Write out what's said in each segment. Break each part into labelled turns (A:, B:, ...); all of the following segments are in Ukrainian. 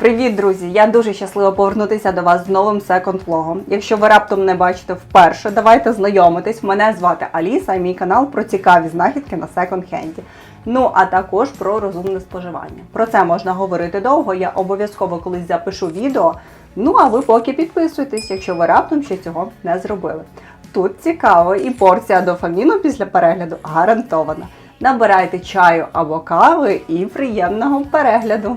A: Привіт, друзі! Я дуже щаслива повернутися до вас з новим секонд-влогом. Якщо ви раптом не бачите вперше, давайте знайомитись. Мене звати Аліса і мій канал про цікаві знахідки на секонд-хенді. Ну а також про розумне споживання. Про це можна говорити довго. Я обов'язково колись запишу відео. Ну а ви поки підписуйтесь, якщо ви раптом ще цього не зробили. Тут цікаво і порція дофаміну після перегляду гарантована. Набирайте чаю або кави і приємного перегляду.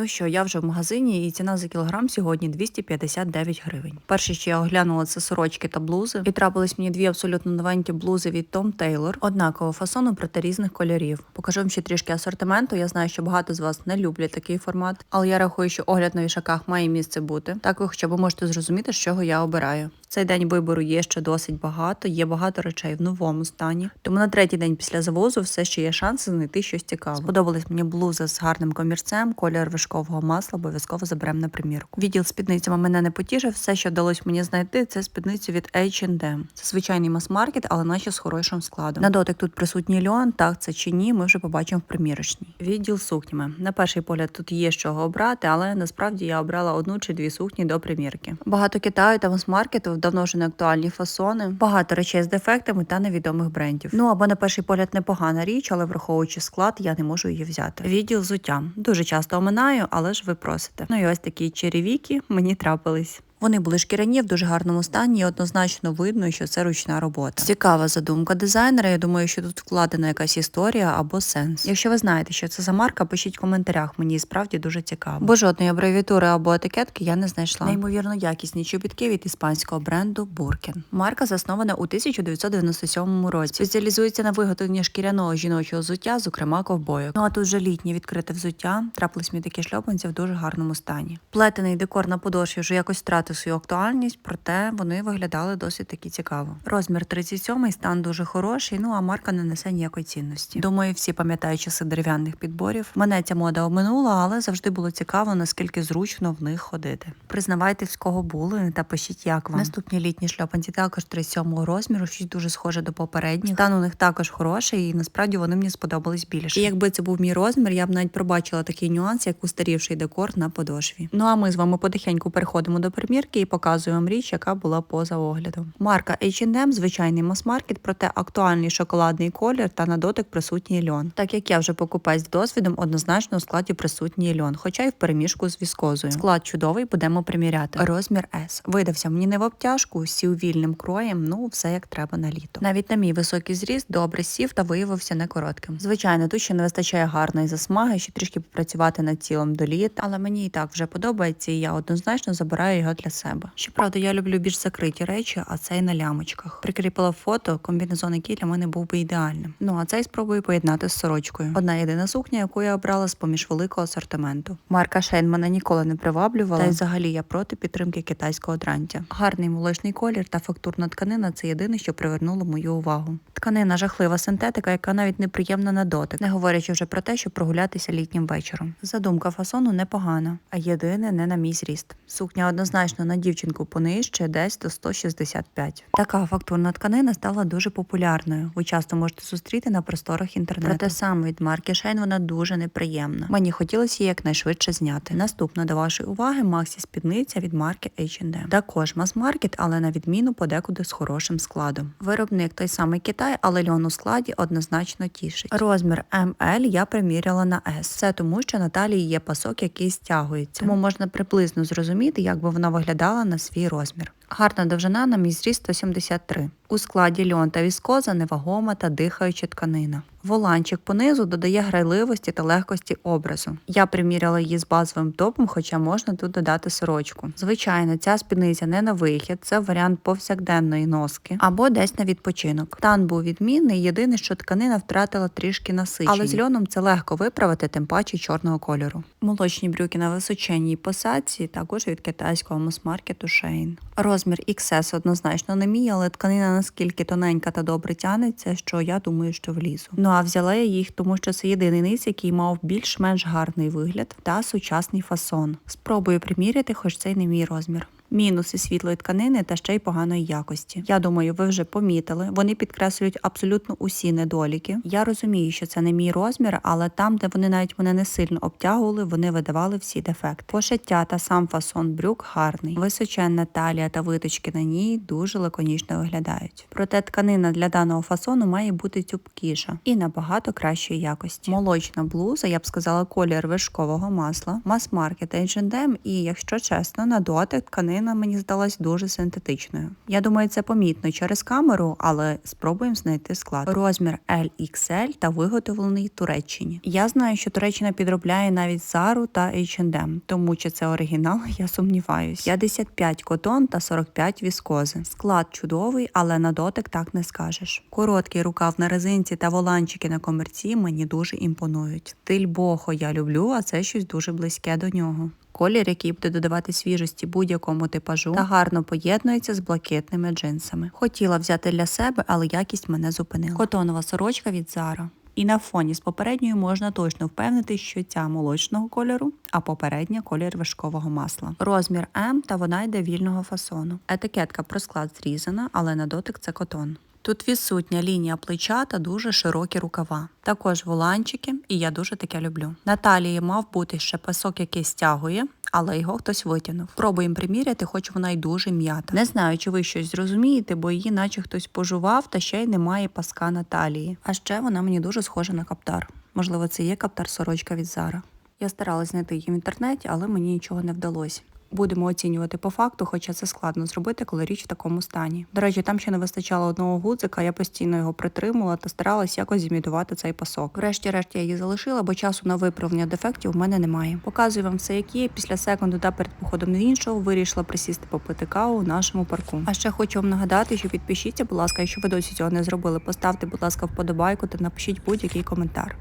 B: Ну що, я вже в магазині, і ціна за кілограм сьогодні 259 гривень. Перше, що я оглянула, це сорочки та блузи. І трапились мені дві абсолютно новенькі блузи від Tom Taylor, однакового фасону, проте різних кольорів. Покажу вам ще трішки асортименту. Я знаю, що багато з вас не люблять такий формат, але я рахую, що огляд на вішаках має місце бути. Так ви хоча б можете зрозуміти, з чого я обираю. Цей день вибору є ще досить багато, є багато речей в новому стані. Тому на третій день після завозу все ще є шанси знайти щось цікаве. Сподобалась мені блуза з гарним комірцем, колір вишкового масла, обов'язково заберемо на примірку. Відділ спідницями мене не потішив. Все, що вдалося мені знайти, це спідниці від H&M. Це звичайний мас-маркет, але наче з хорошим складом. На дотик тут присутній льон, так це чи ні, ми вже побачимо в примірочній. Відділ сукнями. На перший погляд тут є з чого обрати, але насправді я обрала одну чи дві сукні до примірки. Багато Китаю та мас-маркету давно вже не актуальні фасони, багато речей з дефектами та невідомих брендів. Ну або на перший погляд непогана річ, але враховуючи склад, я не можу її взяти. Відділ взуття дуже часто оминаю, але ж ви просите. Ну і ось такі черевіки мені трапились. Вони були шкіряні в дуже гарному стані, і однозначно видно, що це ручна робота. Цікава задумка дизайнера. Я думаю, що тут вкладена якась історія або сенс. Якщо ви знаєте, що це за марка, пишіть в коментарях. Мені справді дуже цікаво. Бо жодної абревіатури або етикетки я не знайшла. Неймовірно якісні чобітки від іспанського бренду Burken. Марка заснована у 1997 році. Спеціалізується на виготовленні шкіряного жіночого взуття, зокрема ковбойок. Ну а тут вже літнє відкрите взуття. Трапились мені такі шльопанці в дуже гарному стані. Плетений декор на подошві вже якось втратив свою актуальність, проте вони виглядали досить таки цікаво. Розмір 37, стан дуже хороший. Ну а марка не несе ніякої цінності. Думаю, всі пам'ятають часи дерев'яних підборів. Мене ця мода обминула, але завжди було цікаво, наскільки зручно в них ходити. Признавайте, з кого були та пишіть, як вам. Наступні літні шльопанці також 37 розміру, щось дуже схоже до попередніх. Стан у них також хороший, і насправді вони мені сподобались більше. І якби це був мій розмір, я б навіть пробачила такий нюанс, як устарівший декор на подошві. Ну а ми з вами потихеньку переходимо до примірки і показуємо вам річ, яка була поза оглядом. Марка H&M – звичайний мас-маркет, проте актуальний шоколадний колір та на дотик присутній льон. Так як я вже покупець з досвідом, однозначно у складі присутній льон, хоча й в переміжку з віскозою. Склад чудовий, будемо приміряти. Розмір S. Видався мені не в обтяжку, сів вільним кроєм, ну все як треба на літо. Навіть на мій високий зріст добре сів та виявився не коротким. Звичайно, тут ще не вистачає гарної засмаги, ще трішки попрацювати над тілом до літа, але мені і так вже подобається, і я однозначно забираю його для себе. Щоправда, я люблю більш закриті речі, а цей на лямочках. Прикріпила фото, комбінезон, який для мене був би ідеальним. Ну а цей спробую поєднати з сорочкою. Одна єдина сукня, яку я обрала з поміж великого асортименту. Марка Шейн мене ніколи не приваблювала. Та й взагалі я проти підтримки китайського дрантя. Гарний молочний колір та фактурна тканина це єдине, що привернуло мою увагу. Тканина жахлива синтетика, яка навіть неприємна на дотик, не говорячи вже про те, щоб прогулятися літнім вечором. Задумка фасону непогана, а єдине не на мій зріст. Сукня однозначно на дівчинку понижче, десь до 165. Така фактурна тканина стала дуже популярною. Ви часто можете зустріти на просторах інтернету. Проте саме від марки Shine вона дуже неприємна. Мені хотілося її якнайшвидше зняти. Наступна до вашої уваги Максі спідниця від марки H&M. Також мас-маркет, але на відміну подекуди з хорошим складом. Виробник той самий Китай, але льон у складі однозначно тішить. Розмір ML я приміряла на S. Це тому, що на талії є пасок, який стягується. Тому можна приблизно зрозуміти, як би вона виглядала на свій розмір. Гарна довжина на мій зріст 173. У складі льон та віскоза невагома та дихаюча тканина. Воланчик понизу додає грайливості та легкості образу. Я приміряла її з базовим топом, хоча можна тут додати сорочку. Звичайно, ця спідниця не на вихід, це варіант повсякденної носки або десь на відпочинок. Тан був відмінний, єдине, що тканина втратила трішки насичення. Але з льоном це легко виправити, тим паче чорного кольору. Молочні брюки на височенній посадці, також від китайського мас-маркету Shein. Розмір XS однозначно не мій, але тканина наскільки тоненька та добре тянеться, що я думаю, що влізу. Ну а взяла я їх, тому що це єдиний низ, який мав більш-менш гарний вигляд та сучасний фасон. Спробую приміряти, хоч це й не мій розмір. Мінуси світлої тканини та ще й поганої якості. Я думаю, ви вже помітили. Вони підкреслюють абсолютно усі недоліки. Я розумію, що це не мій розмір, але там, де вони навіть мене не сильно обтягували, вони видавали всі дефекти. Пошиття та сам фасон брюк гарний. Височенна талія та виточки на ній дуже лаконічно виглядають. Проте тканина для даного фасону має бути тюбкіша і набагато кращої якості. Молочна блуза, я б сказала, колір вишкового масла, мас-маркет H&M і, якщо чесно, на дотик тканина мені здалась дуже синтетичною. Я думаю, це помітно через камеру, але спробуємо знайти склад. Розмір LXL та виготовлений Туреччині. Я знаю, що Туреччина підробляє навіть Zara та H&M, тому чи це оригінал, я сумніваюсь. 55 котон та 45 віскози. Склад чудовий, але на дотик так не скажеш. Короткий рукав на резинці та воланчики на комерці мені дуже імпонують. Стиль бохо я люблю, а це щось дуже близьке до нього. Колір, який буде додавати свіжості будь-якому типажу, та гарно поєднується з блакитними джинсами. Хотіла взяти для себе, але якість мене зупинила. Котонова сорочка від Zara. І на фоні з попередньою можна точно впевнити, що ця молочного кольору, а попередня колір вершкового масла. Розмір М та вона йде вільного фасону. Етикетка про склад зрізана, але на дотик це котон. Тут відсутня лінія плеча та дуже широкі рукава. Також воланчики, і я дуже таке люблю. На талії мав бути ще пасок, який стягує, але його хтось витягнув. Пробуємо приміряти, хоч вона й дуже м'ята. Не знаю, чи ви щось зрозумієте, бо її наче хтось пожував, та ще й немає паска на талії. А ще вона мені дуже схожа на каптар. Можливо, це є каптар сорочка від Зара. Я старалась знайти її в інтернеті, але мені нічого не вдалося. Будемо оцінювати по факту, хоча це складно зробити, коли річ в такому стані. До речі, там ще не вистачало одного гудзика, я постійно його притримувала та старалась якось зімітувати цей пасок. Врешті-решт я її залишила, бо часу на виправлення дефектів в мене немає. Показую вам все, як є. Після секунду та перед походом до іншого вирішила присісти попити каву у нашому парку. А ще хочу вам нагадати, що підпишіться, будь ласка, якщо ви досі цього не зробили, поставте, будь ласка, вподобайку та напишіть будь-який коментар.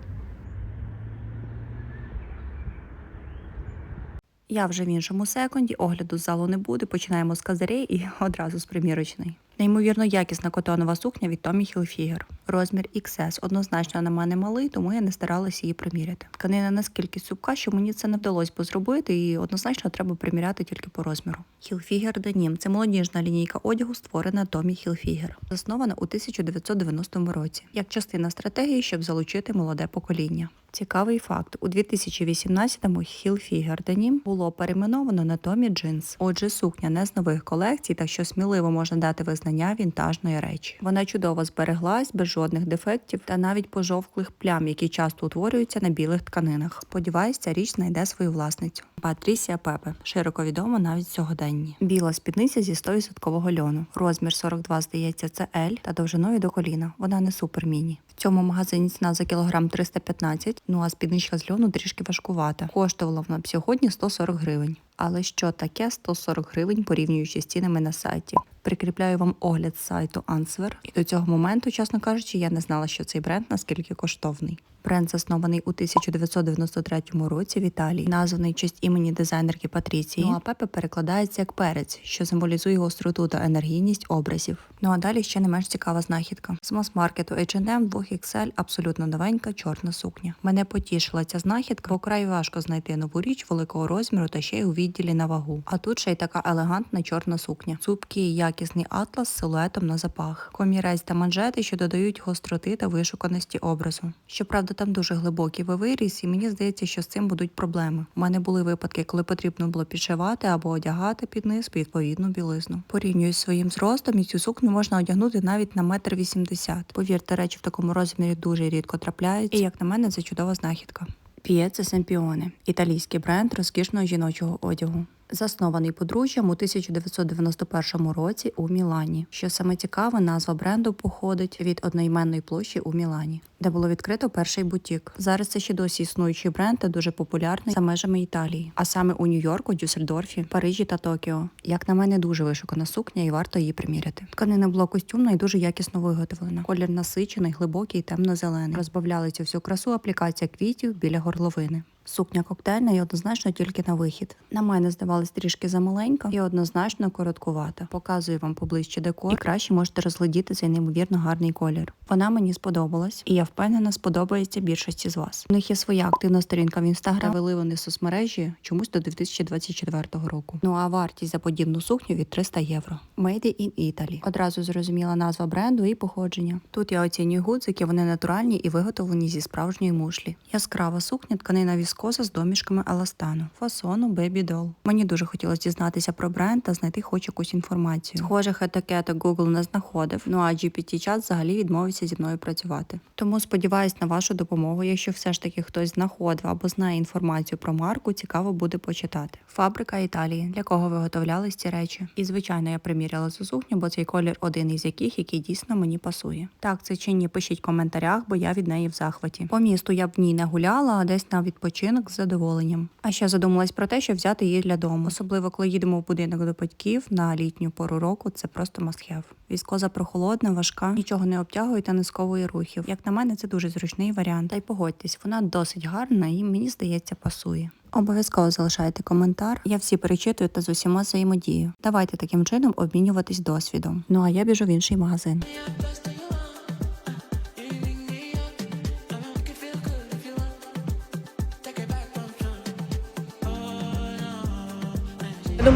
B: Я вже в іншому секунді, огляду з залу не буде. Починаємо з козирей і одразу з примірочної. Неймовірно якісна котонова сукня від Tommy Hilfiger. Розмір XS однозначно на мене малий, тому я не старалася її приміряти. Тканина наскільки цупка, що мені це не вдалося б зробити, і однозначно треба приміряти тільки по розміру. Hilfiger Denim – це молодіжна лінійка одягу, створена Tommy Hilfiger. Заснована у 1990 році, як частина стратегії, щоб залучити молоде покоління. Цікавий факт: у 2018-му Hilfiger Denim було перейменовано на Tommy Jeans. Отже, сукня не з нових колекцій, так що сміливо можна дати визнання вінтажної речі. Вона чудово збереглась без жодних дефектів та навіть пожовклих плям, які часто утворюються на білих тканинах. Сподіваюсь, ця річ знайде свою власницю. Патрісія Пепе широко відома навіть сьогоденні. Біла спідниця зі 100% льону. Розмір 42, здається, це L та довжиною до коліна. Вона не супер міні. Цьому магазині ціна за кілограм 315, ну а спідничка з льону трішки важкувата. Коштувала вона б сьогодні 140 гривень. Але що таке 140 гривень, порівнюючи з цінами на сайті? Прикріпляю вам огляд сайту Answer. І до цього моменту, чесно кажучи, я не знала, що цей бренд наскільки коштовний. Бренд заснований у 1993 році в Італії, названий честь імені дизайнерки Патріції. Ну а Пепе перекладається як перець, що символізує гостроту та енергійність образів. Ну а далі ще не менш цікава знахідка. З мас-маркету H&M 2XL абсолютно новенька чорна сукня. Мене потішила ця знахідка, бо край важко знайти нову річ великого розміру та ще й у відділі на вагу. А тут ще й така елегантна чорна сукня. Цупкий якісний атлас з силуетом на запах, комірець та манжети, що додають гостроти та вишуканості образу. Щоправда, там дуже глибокий вивиріс, і мені здається, що з цим будуть проблеми. У мене були випадки, коли потрібно було підшивати або одягати під низ відповідну білизну. Порівнюю з своїм зростом, і цю сукню можна одягнути навіть на метр вісімдесят. Повірте, речі в такому розмірі дуже рідко трапляються, і як на мене, це чудова знахідка. Пієце Семпіоне – італійський бренд розкішного жіночого одягу. Заснований подружжям у 1991 році у Мілані. Що саме цікаве, назва бренду походить від одноіменної площі у Мілані, де було відкрито перший бутік. Зараз це ще досі існуючий бренд та дуже популярний за межами Італії, а саме у Нью-Йорку, Дюссельдорфі, Парижі та Токіо. Як на мене, дуже вишукана сукня і варто її приміряти. Тканина була костюмна і дуже якісно виготовлена. Колір насичений, глибокий, темно-зелений. Розбавляли цю всю красу аплікація квітів біля горловини. Сукня коктейльна і однозначно тільки на вихід. На мене здавалась трішки замаленька і однозначно короткувата. Показую вам поближче декор, і краще можете розглядіти цей неймовірно гарний колір. Вона мені сподобалась, і я впевнена, сподобається більшості з вас. У них є своя активна сторінка в інстаграм. Вели вони соцмережі чомусь до 2024 року. Ну а вартість за подібну сукню від 300 євро. Made in Italy. Одразу зрозуміла назва бренду і походження. Тут я оцінюю гудзики, вони натуральні і виготовлені зі справжньої мушлі. Яскрава сукня, тканина віскоза з домішками еластану, фасону Baby Doll. Мені дуже хотілося дізнатися про бренд та знайти хоч якусь інформацію. Схожих етикеток Google не знаходив. Ну а GPT-чат взагалі відмовився зі мною працювати. Тому сподіваюсь на вашу допомогу. Якщо все ж таки хтось знаходив або знає інформацію про марку, цікаво буде почитати. Фабрика Італії. Для кого виготовлялись ці речі? І звичайно, я приміряла цю сукню, бо цей колір один із яких, який дійсно мені пасує. Так, це чи ні, пишіть в коментарях, бо я від неї в захваті. По місту я б в ній не гуляла, а десь на відпочинок з задоволенням. А ще задумалась про те, що взяти її для дому, особливо коли їдемо в будинок до батьків на літню пору року. Це просто have. Військоза прохолодна, важка, нічого не обтягує та не сковує рухів. Як на мене, це дуже зручний варіант. Та й погодьтесь, вона досить гарна і мені здається пасує. Обов'язково залишайте коментар. Я всі перечитую та з усіма взаємодію. Давайте таким чином обмінюватись досвідом. Ну а я біжу в інший магазин.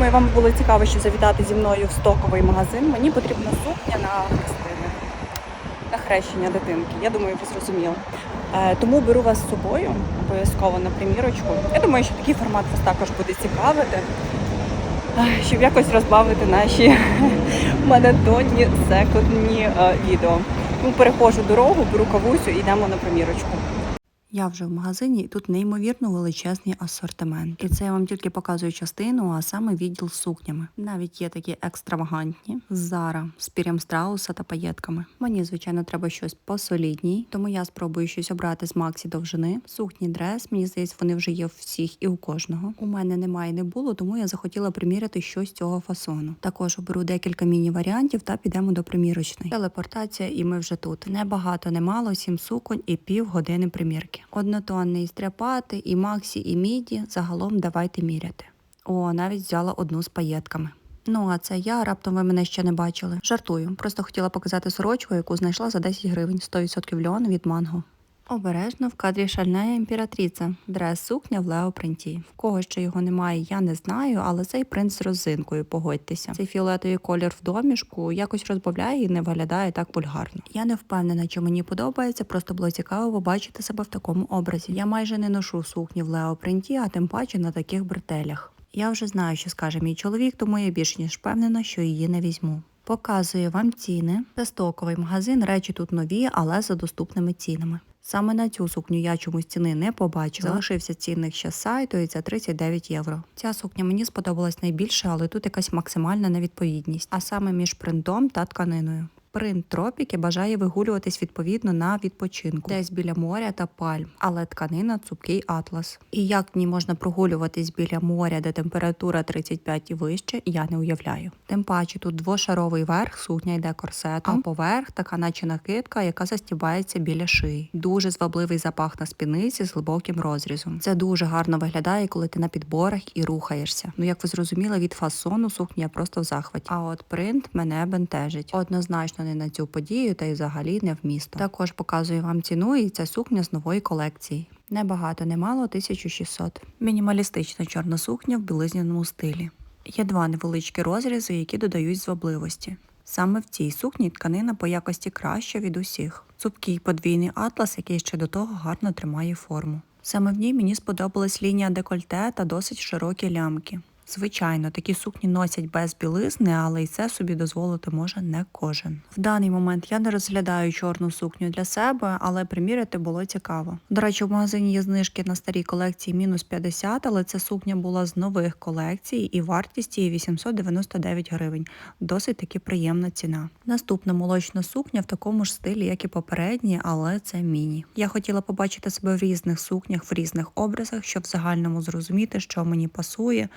A: Думаю, вам було цікаво, що завітати зі мною в стоковий магазин. Мені потрібна сукня на хрестини, на хрещення дитинки. Я думаю, ви зрозуміли. Е, Тому беру вас з собою обов'язково на примірочку. Я думаю, що такий формат вас також буде цікавити, е, щоб якось розбавити наші монотонні секундні е, відео. Ну, перехожу дорогу, беру кавусю і йдемо на примірочку.
B: Я вже в магазині, і тут неймовірно величезний асортимент. І це я вам тільки показую частину, а саме відділ з сукнями. Навіть є такі екстравагантні Зара, з пір'ям страуса та паєтками. Мені, звичайно, треба щось посолідній, тому я спробую щось обрати з Максі довжини. Сукні дрес, мені здається, вони вже є у всіх і у кожного. У мене немає і не було, тому я захотіла приміряти щось цього фасону. Також оберу декілька міні-варіантів та підемо до примірочної. Телепортація, і ми вже тут. Небагато, немало, сім суконь і пів години примірки. Однотонний стряпати, і Максі, і міді. Загалом давайте міряти. О, навіть взяла одну з паєтками. Ну, а це я, раптом ви мене ще не бачили. Жартую, просто хотіла показати сорочку, яку знайшла за 10 гривень, 100% льон від манго. Обережно в кадрі шальна імператриця, дрес сукня в Лео принті. В кого ще його немає, я не знаю, але цей принт з розинкою, погодьтеся. Цей фіолетовий колір в домішку якось розбавляє і не виглядає так вульгарно. Я не впевнена, чи мені подобається, просто було цікаво побачити себе в такому образі. Я майже не ношу сукні в Лео принті, а тим паче на таких бретелях. Я вже знаю, що скаже мій чоловік, тому я більш ніж впевнена, що її не візьму. Показую вам ціни. Це стоковий магазин, речі тут нові, але за доступними цінами. Саме на цю сукню я чомусь ціни не побачила. Залишився цінник ще з сайту і це 39 євро. Ця сукня мені сподобалась найбільше, але тут якась максимальна невідповідність, а саме між принтом та тканиною. Принт тропіки бажає вигулюватись відповідно на відпочинку, десь біля моря та пальм, але тканина цупкий атлас. І як в ній можна прогулюватись біля моря, де температура 35 і вище, я не уявляю. Тим паче тут двошаровий верх, сукня йде корсетом, а поверх така, наче накидка, яка застібається біля шиї. Дуже звабливий запах на спідниці з глибоким розрізом. Це дуже гарно виглядає, коли ти на підборах і рухаєшся. Ну як ви зрозуміли, від фасону сукня просто в захваті. А от принт мене бентежить. Однозначно не на цю подію, та й взагалі не в місто. Також показую вам ціну, і це сукня з нової колекції. Небагато, немало 1600. Мінімалістична чорна сукня в білизняному стилі. Є два невеличкі розрізи, які додають звабливості. Саме в цій сукні тканина по якості краща від усіх. Цупкий подвійний атлас, який ще до того гарно тримає форму. Саме в ній мені сподобалась лінія декольте та досить широкі лямки. Звичайно, такі сукні носять без білизни, але й це собі дозволити може не кожен. В даний момент я не розглядаю чорну сукню для себе, але приміряти було цікаво. До речі, в магазині є знижки на старій колекції мінус 50, але ця сукня була з нових колекцій і вартість її 899 гривень. Досить таки приємна ціна. Наступна молочна сукня в такому ж стилі, як і попередні, але це міні. Я хотіла побачити себе в різних сукнях, в різних образах, щоб в загальному зрозуміти, що мені пасує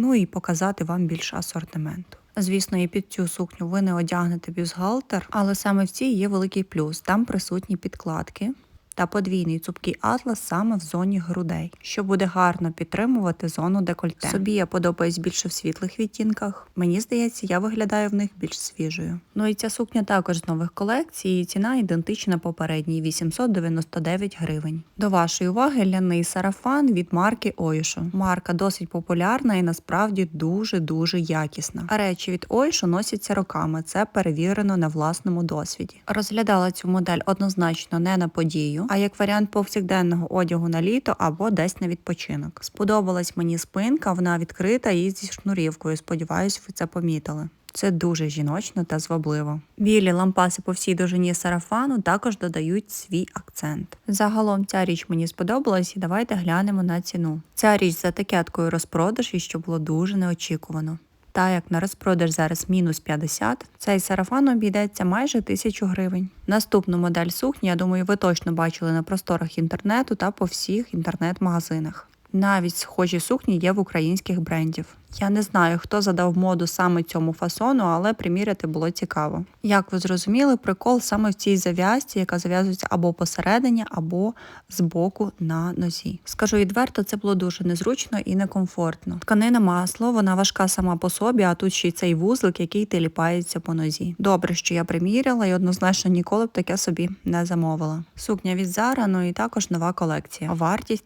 B: ну і показати вам більше асортименту. Звісно, і під цю сукню ви не одягнете бюстгальтер, але саме в цій є великий плюс. Там присутні підкладки. Та подвійний цупкий атлас саме в зоні грудей, що буде гарно підтримувати зону декольте. Собі я подобаюсь більше в світлих відтінках. Мені здається, я виглядаю в них більш свіжою. Ну і ця сукня також з нових колекцій. і Ціна ідентична попередній 899 гривень. До вашої уваги ляний сарафан від марки Ойшо. Марка досить популярна і насправді дуже дуже якісна. А речі від Ойшо носяться роками. Це перевірено на власному досвіді. Розглядала цю модель однозначно не на подію, а як варіант повсякденного одягу на літо або десь на відпочинок. Сподобалась мені спинка, вона відкрита і зі шнурівкою. Сподіваюсь, ви це помітили. Це дуже жіночно та звабливо. Білі лампаси по всій довжині сарафану також додають свій акцент. Загалом ця річ мені сподобалась, і давайте глянемо на ціну. Ця річ з етикеткою розпродаж і що було дуже неочікувано. Та як на розпродаж зараз мінус 50, цей сарафан обійдеться майже тисячу гривень. Наступну модель сукні, я думаю, ви точно бачили на просторах інтернету та по всіх інтернет-магазинах. Навіть схожі сукні є в українських брендів. Я не знаю, хто задав моду саме цьому фасону, але приміряти було цікаво. Як ви зрозуміли, прикол саме в цій зав'язці, яка зав'язується або посередині, або збоку на нозі. Скажу відверто, це було дуже незручно і некомфортно. Тканина масло, вона важка сама по собі, а тут ще й цей вузлик, який теліпається по нозі. Добре, що я приміряла і однозначно ніколи б таке собі не замовила. Сукня від Zara, ну і також нова колекція. Вартість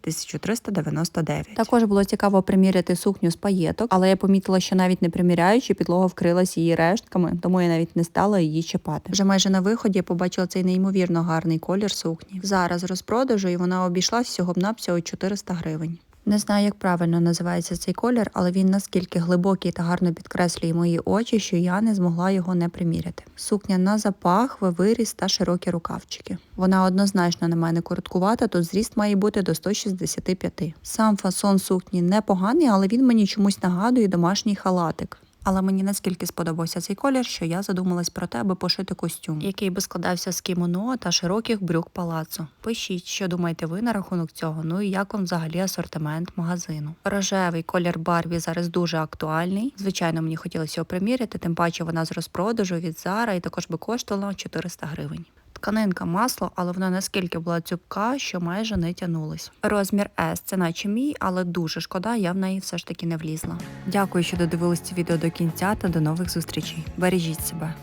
B: 1399. Також було цікаво приміряти сукню з паєток, але я помітила, що навіть не приміряючи, підлога вкрилась її рештками, тому я навіть не стала її чіпати. Вже майже на виході я побачила цей неймовірно гарний колір сукні. Зараз розпродажу і вона обійшлась всього б навсього 400 гривень. Не знаю, як правильно називається цей колір, але він наскільки глибокий та гарно підкреслює мої очі, що я не змогла його не приміряти. Сукня на запах, виріс та широкі рукавчики. Вона однозначно на мене короткувата, тут зріст має бути до 165. Сам фасон сукні непоганий, але він мені чомусь нагадує домашній халатик. Але мені наскільки сподобався цей колір, що я задумалась про те, аби пошити костюм, який би складався з кімоно та широких брюк палацу. Пишіть, що думаєте ви на рахунок цього. Ну і як вам взагалі асортимент магазину. Рожевий колір Барбі зараз дуже актуальний. Звичайно, мені хотілося його приміряти, тим паче вона з розпродажу від Zara і також би коштувала 400 гривень. Тканинка масло, але вона наскільки була цюпка, що майже не тянулась. Розмір S це наче мій, але дуже шкода, я в неї все ж таки не влізла. Дякую, що додивились це відео до кінця та до нових зустрічей. Бережіть себе.